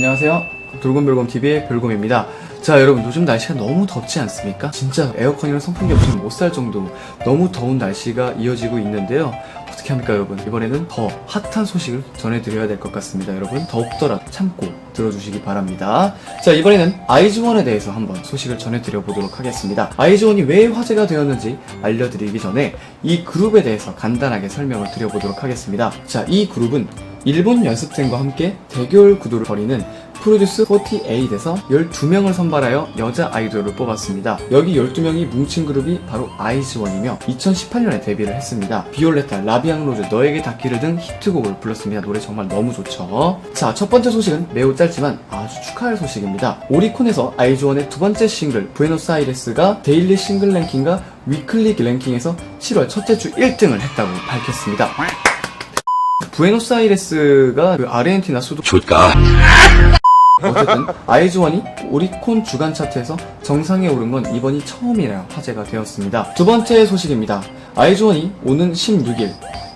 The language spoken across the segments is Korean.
안녕하세요. 돌곰별곰TV의 별곰입니다. 자, 여러분, 요즘 날씨가 너무 덥지 않습니까? 진짜 에어컨이랑 선풍기 없이는 못살 정도로 너무 더운 날씨가 이어지고 있는데요. 어떻게 합니까, 여러분? 이번에는 더 핫한 소식을 전해드려야 될 것 같습니다. 여러분, 더욱더라 참고 들어주시기 바랍니다. 자, 이번에는 아이즈원에 대해서 한번 소식을 전해드려 보도록 하겠습니다. 아이즈원이 왜 화제가 되었는지 알려드리기 전에 이 그룹에 대해서 간단하게 설명을 드려보도록 하겠습니다. 자, 이 그룹은 일본 연습생과 함께 대결 구도를 벌이는 프로듀스 48에서 12명을 선발하여 여자 아이돌을 뽑았습니다. 여기 12명이 뭉친 그룹이 바로 아이즈원이며 2018년에 데뷔를 했습니다. 비올레타, 라비앙 로즈, 너에게 닿기를 등 히트곡을 불렀습니다. 노래 정말 너무 좋죠. 자, 첫 번째 소식은 매우 짧지만 아주 축하할 소식입니다. 오리콘에서 아이즈원의 두 번째 싱글 부에노스아이레스가 데일리 싱글 랭킹과 위클리 랭킹에서 7월 첫째 주 1등을 했다고 밝혔습니다. 부에노스아이레스가 그 아르헨티나 수도 좋까 어쨌든 아이즈원이 오리콘 주간 차트에서 정상에 오른 건 이번이 처음이라 화제가 되었습니다. 두 번째 소식입니다. 아이즈원이 오는 16일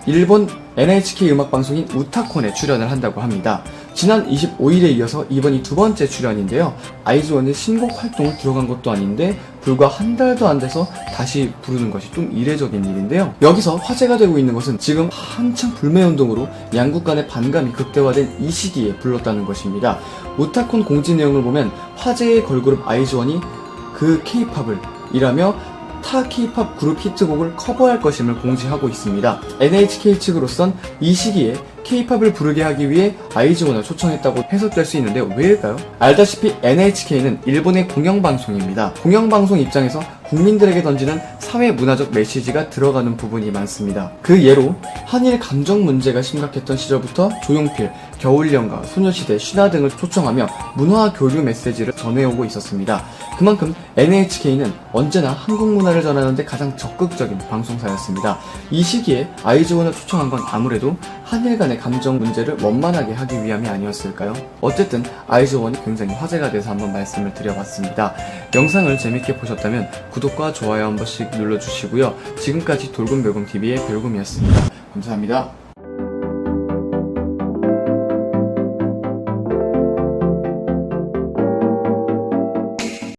일본 NHK 음악 방송인 우타콘에 출연을 한다고 합니다. 지난 25일에 이어서 이번이 두 번째 출연인데요. 아이즈원의 신곡 활동을 들어간 것도 아닌데 불과 한 달도 안 돼서 다시 부르는 것이 좀 이례적인 일인데요. 여기서 화제가 되고 있는 것은 지금 한창 불매운동으로 양국 간의 반감이 극대화된 이 시기에 불렀다는 것입니다. 우타콘 공지 내용을 보면 화제의 걸그룹 아이즈원이 그 케이팝을 이라며 타 케이팝 그룹 히트곡을 커버할 것임을 공지하고 있습니다. NHK 측으로선 이 시기에 케이팝을 부르게 하기 위해 아이즈원을 초청했다고 해석될 수 있는데 왜일까요? 알다시피 NHK는 일본의 공영방송입니다. 공영방송 입장에서 국민들에게 던지는 사회 문화적 메시지가 들어가는 부분이 많습니다. 그 예로 한일 감정 문제가 심각했던 시절부터 조용필, 겨울연가, 소녀시대, 신화 등을 초청하며 문화 교류 메시지를 전해오고 있었습니다. 그만큼 NHK는 언제나 한국 문화를 전하는데 가장 적극적인 방송사였습니다. 이 시기에 아이즈원을 초청한 건 아무래도 한일 간의 감정 문제를 원만하게 하기 위함이 아니었을까요? 어쨌든 아이즈원이 굉장히 화제가 돼서 한번 말씀을 드려봤습니다. 영상을 재밌게 보셨다면 구독과 좋아요 한 번씩 눌러주시고요. 지금까지 돌곰별곰TV의 별곰이었습니다. 감사합니다.